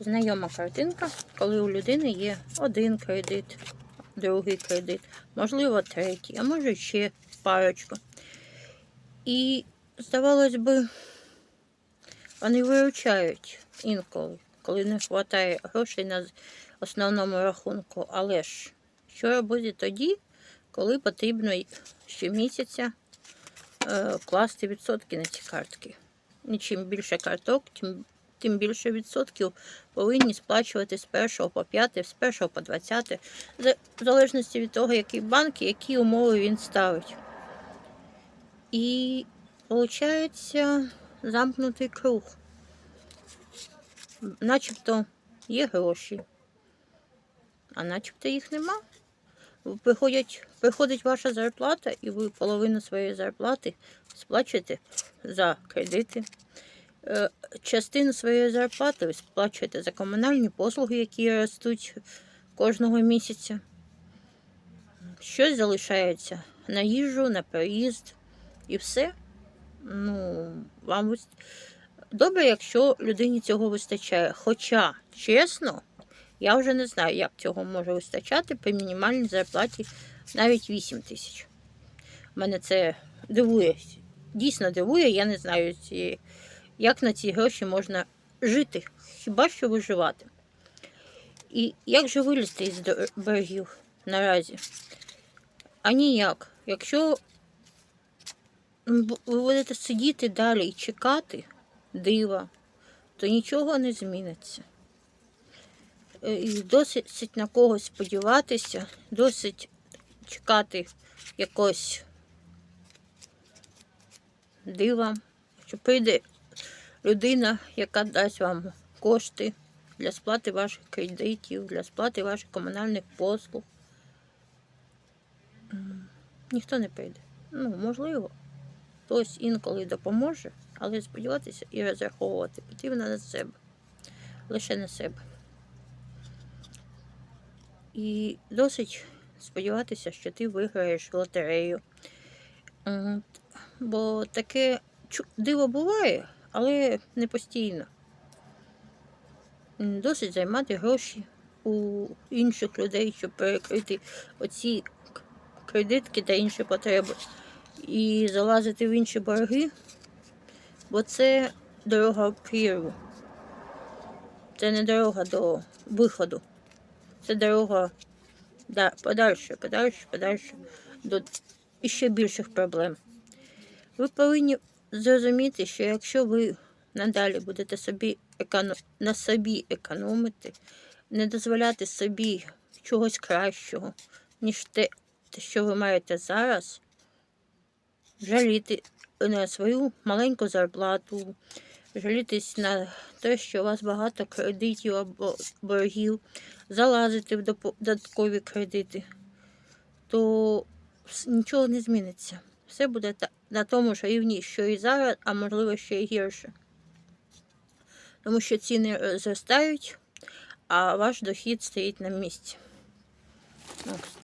знайома картинка, коли у людини є один кредит, другий кредит, можливо, третій, а може ще парочку. І, здавалось би, вони виручають інколи, коли не вистачає грошей на основному рахунку. Але ж що робити тоді, коли потрібно щомісяця е, класти відсотки на ці картки? І чим більше карток, тим, тим більше відсотків повинні сплачувати з 1 по 5, з 1 по 20, в залежності від того, який банк і які умови він ставить. І виходить замкнутий круг. Начебто є гроші, а начебто їх нема. Приходять, приходить ваша зарплата, і ви половину своєї зарплати сплачуєте за кредити. Е, Частину своєї зарплати ви сплачуєте за комунальні послуги, які ростуть кожного місяця. Щось залишається на їжу, на переїзд і все. Ну, вам добре, якщо людині цього вистачає. Хоча, чесно, я вже не знаю, як цього може вистачати при мінімальній зарплаті навіть 8 тисяч. Мене це дивує. Дійсно дивує, я не знаю, ці- як на ці гроші можна жити, хіба що виживати. І як же вилізти із боргів наразі? А ніяк. Якщо ви будете сидіти далі і чекати дива, то нічого не зміниться. Е, І досить на когось сподіватися, досить чекати якогось дива, що прийде людина, яка дасть вам кошти для сплати ваших кредитів, для сплати ваших комунальних послуг. Ніхто не прийде. Ну, можливо, хтось інколи допоможе, але сподіватися і розраховувати потрібно на себе. Лише на себе. І досить сподіватися, що ти виграєш лотерею. Бо таке диво буває, але не постійно. Досить займати гроші у інших людей, щоб перекрити оці кредитки та інші потреби. І залазити в інші борги, бо це дорога в прірву. Це не дорога до виходу. Це дорога да, подальше, подальше, подальше до іще більших проблем. Ви повинні зрозуміти, що якщо ви надалі будете собі еконо... на собі економити, не дозволяти собі чогось кращого, ніж те, що ви маєте зараз, жаліти на свою маленьку зарплату, жалітись на те, що у вас багато кредитів або боргів, залазити в додаткові кредити, то нічого не зміниться. Все буде на тому ж рівні, що і зараз, а можливо ще й гірше. Тому що ціни е, зростають, а ваш дохід стоїть на місці.